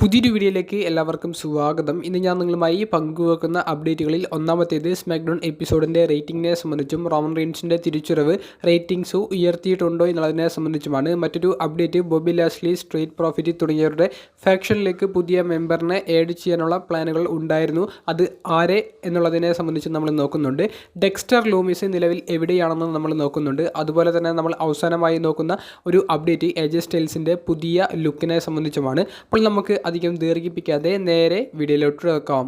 പുതിയൊരു വീഡിയോയിലേക്ക് എല്ലാവർക്കും സ്വാഗതം. ഇന്ന് ഞാൻ നിങ്ങളുമായി പങ്കുവെക്കുന്ന അപ്ഡേറ്റുകളിൽ ഒന്നാമത്തേത് സ്മാക്ഡൗൺ എപ്പിസോഡിന്റെ റേറ്റിംഗിനെ സംബന്ധിച്ചും റോമൻ റീൻസിന്റെ തിരിച്ചുറവ് റേറ്റിംഗ്സ് ഉയർത്തിയിട്ടുണ്ടോ എന്നുള്ളതിനെ സംബന്ധിച്ചുമാണ്. മറ്റൊരു update Bobby Lashley Street Profits തുടങ്ങിയവരുടെ ഫാക്ഷനിലേക്ക് പുതിയ മെമ്പറിനെ ഏഡ് ചെയ്യാനുള്ള പ്ലാനുകൾ ഉണ്ടായിരുന്നു. അത് ആരെ എന്നുള്ളതിനെ സംബന്ധിച്ച് നമ്മൾ നോക്കുന്നുണ്ട്. ഡെക്സ്റ്റർ ലൂമിസ് നിലവിൽ എവിടെയാണെന്ന് നമ്മൾ നോക്കുന്നുണ്ട്. അതുപോലെ തന്നെ നമ്മൾ അവസാനമായി നോക്കുന്ന ഒരു അപ്ഡേറ്റ് എജസ്റ്റൈൽസിന്റെ പുതിയ ലുക്കിനെ സംബന്ധിച്ചുമാണ്. അപ്പോൾ നമുക്ക് അധികം ദീർഘിപ്പിക്കാതെ നേരെ വീഡിയോയിലോട്ട് വെക്കാം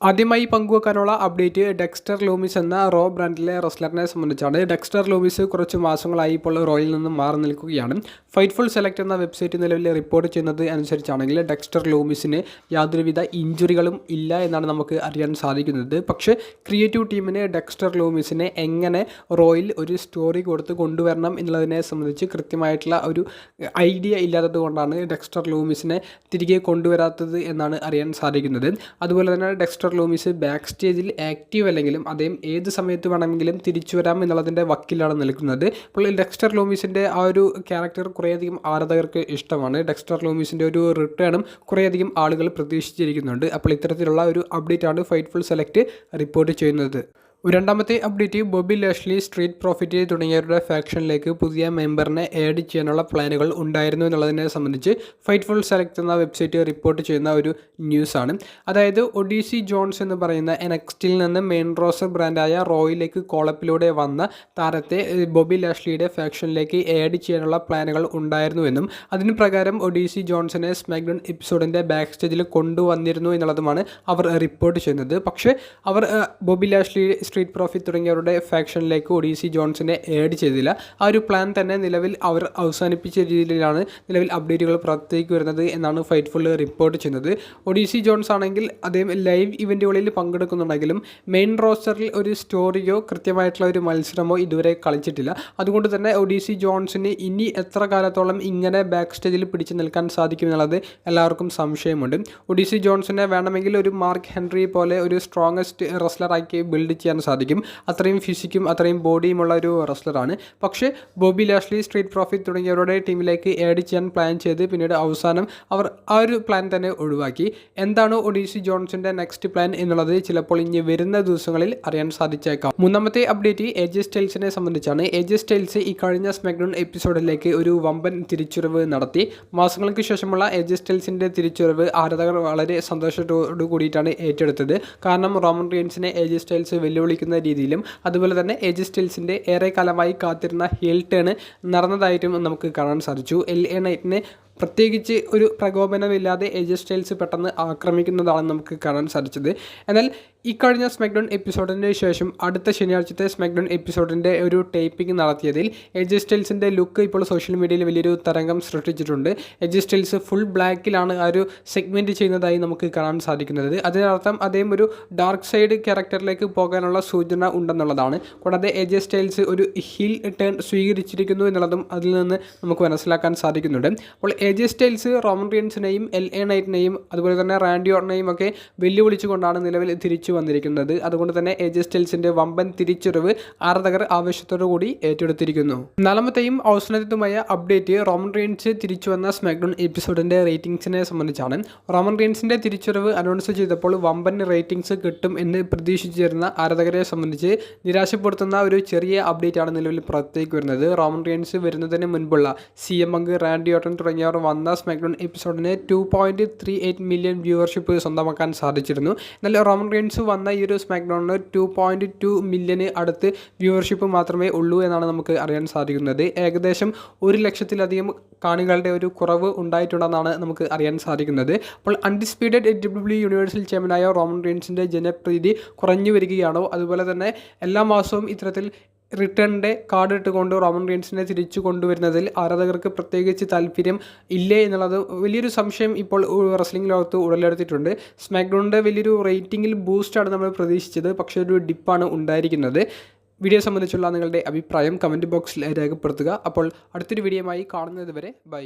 ആദ്യമായി പങ്കുവെക്കാനുള്ള അപ്ഡേറ്റ് ഡെക്സ്റ്റർ ലൂമിസ് എന്ന റോ ബ്രാൻഡിലെ റെസ്ലറിനെ സംബന്ധിച്ചാണ്. ഡെക്സ്റ്റർ ലൂമിസ് കുറച്ച് മാസങ്ങളായി ഇപ്പോൾ റോയിൽ നിന്ന് മാറി നിൽക്കുകയാണ്. ഫൈറ്റ്ഫുൾ സെലക്ട് എന്ന വെബ്സൈറ്റ് നിലവിൽ റിപ്പോർട്ട് ചെയ്യുന്നത് അനുസരിച്ചാണെങ്കിൽ ഡെക്സ്റ്റർ ലൂമിസിന് യാതൊരുവിധ ഇഞ്ചുറികളും ഇല്ല എന്നാണ് നമുക്ക് അറിയാൻ സാധിക്കുന്നത്. പക്ഷേ ക്രിയേറ്റീവ് ടീമിന് ഡെക്സ്റ്റർ ലൂമിസിനെ എങ്ങനെ റോയിൽ ഒരു സ്റ്റോറി കൊടുത്ത് കൊണ്ടുവരണം എന്നുള്ളതിനെ സംബന്ധിച്ച് കൃത്യമായിട്ടുള്ള ഒരു ഐഡിയ ഇല്ലാത്തത് കൊണ്ടാണ് ഡെക്സ്റ്റർ ലൂമിസിനെ തിരികെ കൊണ്ടുവരാത്തത് എന്നാണ് അറിയാൻ സാധിക്കുന്നത്. അതുപോലെ തന്നെ ഡെക്സ്റ്റർ ലൂമിസ് ബാക്ക് സ്റ്റേജിൽ ആക്റ്റീവ് അല്ലെങ്കിലും അദ്ദേഹം ഏത് സമയത്ത് വേണമെങ്കിലും തിരിച്ചു വരാം എന്നുള്ളതിന്റെ വക്കിലാണ് നിൽക്കുന്നത്. അപ്പോൾ ഡെക്സ്റ്റർ ലൂമിസിന്റെ ആ ഒരു ക്യാരക്ടർ കുറേയധികം ആരാധകർക്ക് ഇഷ്ടമാണ്. ഡെക്സ്റ്റർ ലൂമിസിന്റെ ഒരു റിട്ടേണും കുറേയധികം ആളുകൾ പ്രതീക്ഷിച്ചിരിക്കുന്നുണ്ട്. അപ്പോൾ ഇത്തരത്തിലുള്ള ഒരു അപ്ഡേറ്റ് ആണ് ഫൈറ്റ്ഫുൾ സെലക്ട് റിപ്പോർട്ട് ചെയ്യുന്നത്. രണ്ടാമത്തെ update Bobby Lashley Street Profits തുടങ്ങിയവരുടെ ഫാക്ഷനിലേക്ക് പുതിയ മെമ്പറിനെ ആഡ് ചെയ്യാനുള്ള പ്ലാനുകൾ ഉണ്ടായിരുന്നു എന്നുള്ളതിനെ സംബന്ധിച്ച് ഫൈറ്റ് ഫുൾ സെലക്ട് എന്ന വെബ്സൈറ്റ് റിപ്പോർട്ട് ചെയ്യുന്ന ഒരു ന്യൂസാണ് അതായത് ഒഡീസി ജോൺസ് എന്ന് പറയുന്ന എനക്സ്റ്റിൽ നിന്ന് മെയിൻ റോസർ ബ്രാൻഡായ റോയിലേക്ക് കോളപ്പിലൂടെ വന്ന താരത്തെ ബോബി ലാഷ്ലിയുടെ ഫാക്ഷനിലേക്ക് ആഡ് ചെയ്യാനുള്ള പ്ലാനുകൾ ഉണ്ടായിരുന്നുവെന്നും അതിന് പ്രകാരം ഒഡീസി ജോൺസിനെ സ്മാക്ഡൗൺ എപ്പിസോഡിന്റെ ബാക്ക് സ്റ്റേജിൽ കൊണ്ടുവന്നിരുന്നു എന്നുള്ളതുമാണ് അവർ റിപ്പോർട്ട് ചെയ്യുന്നത്. പക്ഷേ അവർ ബോബി ലാഷ്ലി സ്ട്രീറ്റ് പ്രോഫിറ്റ് തുടങ്ങിയവരുടെ ഫാക്ഷനിലേക്ക് ഒഡീസി ജോൺസിനെ ഏഡ് ചെയ്തില്ല. ആ ഒരു പ്ലാൻ തന്നെ നിലവിൽ അവർ അവസാനിപ്പിച്ച രീതിയിലാണ് നിലവിൽ അപ്ഡേറ്റുകൾ പുറത്തേക്ക് വരുന്നത് എന്നാണ് ഫൈറ്റ്ഫുൾ റിപ്പോർട്ട് ചെയ്യുന്നത്. ഒഡീസി ജോൺസ് ആണെങ്കിൽ അദ്ദേഹം ലൈവ് ഇവന്റുകളിൽ പങ്കെടുക്കുന്നുണ്ടെങ്കിലും മെയിൻ റോസ്റ്ററിൽ ഒരു സ്റ്റോറിയോ കൃത്യമായിട്ടുള്ള ഒരു മത്സരമോ ഇതുവരെ കളിച്ചിട്ടില്ല. അതുകൊണ്ട് തന്നെ ഒഡീസി ജോൺസിന് ഇനി എത്ര കാലത്തോളം ഇങ്ങനെ ബാക്ക് സ്റ്റേജിൽ പിടിച്ചു നിൽക്കാൻ സാധിക്കും എന്നുള്ളത് എല്ലാവർക്കും സംശയമുണ്ട്. ഒഡീസി ജോൺസിനെ വേണമെങ്കിൽ ഒരു മാർക്ക് ഹെൻറി പോലെ ഒരു സ്ട്രോങ്ങസ്റ്റ് റെസ്ലറാക്കി ബിൽഡ് ചെയ്യാൻ സാധിക്കും. അത്രയും ഫിസിക്കും അത്രയും ബോഡിയുമുള്ള ഒരു റെസ്ലറാണ് പക്ഷേ ബോബി ലാഷ്ലി സ്ട്രീറ്റ് പ്രോഫിറ്റ് തുടങ്ങിയവരുടെ ടീമിലേക്ക് ആഡ് ചെയ്യാൻ പ്ലാൻ ചെയ്ത് പിന്നീട് അവസാനം അവർ ആ ഒരു പ്ലാൻ തന്നെ ഒഴിവാക്കി. എന്താണ് ഒഡീസി ജോൺസിന്റെ നെക്സ്റ്റ് പ്ലാൻ എന്നുള്ളത് ചിലപ്പോൾ ഇനി വരുന്ന ദിവസങ്ങളിൽ അറിയാൻ സാധിച്ചേക്കാം. മൂന്നാമത്തെ അപ്ഡേറ്റ് ഏജസ് സ്റ്റൈൽസിനെ സംബന്ധിച്ചാണ്. ഏജസ് സ്റ്റൈൽസ് ഈ കഴിഞ്ഞ സ്മാക്ഡൗൺ എപ്പിസോഡിലേക്ക് ഒരു വമ്പൻ തിരിച്ചുറിവ് നടത്തി. മാസങ്ങൾക്ക് ശേഷമുള്ള ഏജസ് സ്റ്റൈൽസിന്റെ തിരിച്ചുറിവ് ആരാധകർ വളരെ സന്തോഷത്തോടു കൂടിയിട്ടാണ് ഏറ്റെടുത്തത്. കാരണം റോമൻ റിയൻസിനെ ഏജസ് സ്റ്റൈൽസ് വെല്ലുവിളിക്കുന്ന രീതിയിലും അതുപോലെ തന്നെ എജ് സ്റ്റിൽസിന്റെ ഏറെ കാലമായി കാത്തിരുന്ന ഹീൽ ടേൺ നടന്നതായിട്ടും നമുക്ക് കാണാൻ സാധിച്ചു. എൽ എ നൈറ്റിനെ പ്രത്യേകിച്ച് ഒരു പ്രകോപനമില്ലാതെ എജ് സ്റ്റൈൽസ് പെട്ടെന്ന് ആക്രമിക്കുന്നതാണ് നമുക്ക് കാണാൻ സാധിച്ചത്. എന്നാൽ ഇക്കഴിഞ്ഞ സ്മാക്ഡൗൺ എപ്പിസോഡിന് ശേഷം അടുത്ത ശനിയാഴ്ചത്തെ സ്മാക്ഡൗൺ എപ്പിസോഡിന്റെ ഒരു ടൈപ്പിംഗ് നടത്തിയതിൽ എജ് സ്റ്റൈൽസിന്റെ ലുക്ക് ഇപ്പോൾ സോഷ്യൽ മീഡിയയിൽ വലിയൊരു തരംഗം സൃഷ്ടിച്ചിട്ടുണ്ട്. എജ് സ്റ്റൈൽസ് ഫുൾ ബ്ലാക്കിലാണ് ആ ഒരു സെഗ്മെന്റ് ചെയ്യുന്നതായി നമുക്ക് കാണാൻ സാധിക്കുന്നത്. അതിനർത്ഥം അദ്ദേഹം ഒരു ഡാർക്ക് സൈഡ് ക്യാരക്ടറിലേക്ക് പോകാനുള്ള സൂചന ഉണ്ടെന്നുള്ളതാണ്. കൂടാതെ എജ് സ്റ്റൈൽസ് ഒരു ഹിൽ ടേൺ സ്വീകരിച്ചിരിക്കുന്നു എന്നുള്ളതും അതിൽ നിന്ന് നമുക്ക് മനസ്സിലാക്കാൻ സാധിക്കുന്നുണ്ട്. അപ്പോൾ എജ് സ്റ്റൈൽസ് റോമൻ റിയൻസിനെയും എൽ എ നൈറ്റിനെയും അതുപോലെ തന്നെ റാൻഡി ഓർണയും ഒക്കെ വെല്ലുവിളിച്ചുകൊണ്ടാണ് നിലവിൽ തിരിച്ചു വന്നിരിക്കുന്നത്. അതുകൊണ്ട് തന്നെ എ ജെ സ്റ്റൈൽസിന്റെ വമ്പൻ തിരിച്ചറിവ് ആരാധകർ ആവേശത്തോടു കൂടി ഏറ്റെടുത്തിരിക്കുന്നു. നാലാമത്തെയും അവസാനത്തുമായ അപ്ഡേറ്റ് റോമൻ റിയൻസ് തിരിച്ചു വന്ന സ്മാക്ഡൗൺ എപ്പിസോഡിന്റെ റേറ്റിംഗ്സിനെ സംബന്ധിച്ചാണ്. റോമൻ റിയൻസിന്റെ തിരിച്ചറിവ് അനൗൺസ് ചെയ്തപ്പോൾ വമ്പൻ റേറ്റിംഗ്സ് കിട്ടും എന്ന് പ്രതീക്ഷിച്ചിരുന്ന ആരാധകരെ സംബന്ധിച്ച് നിരാശപ്പെടുത്തുന്ന ഒരു ചെറിയ അപ്ഡേറ്റ് ആണ് നിലവിൽ പുറത്തേക്ക് വരുന്നത്. റോമൻ റിയൻസ് വരുന്നതിന് മുൻപുള്ള C M Punk Randy Orton തുടങ്ങിയവർ വന്ന SmackDown എപ്പിസോഡിന് two point three eight million viewership സ്വന്തമാക്കാൻ സാധിച്ചിരുന്നു. എന്നാൽ റോമൻ റീൻസ് വന്ന ഈ ഒരു സ്മാക്ഡൗണിന് ടു പോയിന്റ് ടു മില്യന് അടുത്ത് വ്യൂവർഷിപ്പ് മാത്രമേ ഉള്ളൂ എന്നാണ് നമുക്ക് അറിയാൻ സാധിക്കുന്നത്. ഏകദേശം ഒരു ലക്ഷത്തിലധികം കാണികളുടെ ഒരു കുറവ് ഉണ്ടായിട്ടുണ്ടെന്നാണ് നമുക്ക് അറിയാൻ സാധിക്കുന്നത്. അപ്പോൾ അൺഡിസ്പ്യൂട്ടഡ് ഡബ്ല്യു യൂണിവേഴ്സൽ ചെയർമാനായ റോമൻ റീൻസിന്റെ ജനപ്രീതി കുറഞ്ഞു വരികയാണോ? അതുപോലെ തന്നെ എല്ലാ മാസവും ഇത്തരത്തിൽ റിട്ടേണിന്റെ കാർഡ് ഇട്ടുകൊണ്ട് റോമൻ റീൻസിനെ തിരിച്ചു കൊണ്ടുവരുന്നതിൽ ആരാധകർക്ക് പ്രത്യേകിച്ച് താല്പര്യം ഇല്ലേ എന്നുള്ളത് വലിയൊരു സംശയം ഇപ്പോൾ റെസ്ലിംഗ് ലോകത്ത് ഉടലെടുത്തിട്ടുണ്ട്. സ്മാക്ഡൗണിന്റെ വലിയൊരു റേറ്റിംഗിൽ ബൂസ്റ്റാണ് നമ്മൾ പ്രതീക്ഷിച്ചത്. പക്ഷേ ഒരു ഡിപ്പാണ് ഉണ്ടായിരിക്കുന്നത്. വീഡിയോ സംബന്ധിച്ചുള്ള നിങ്ങളുടെ അഭിപ്രായം കമന്റ് ബോക്സിൽ രേഖപ്പെടുത്തുക. അപ്പോൾ അടുത്തൊരു വീഡിയോയുമായി കാണുന്നത് വരെ ബൈ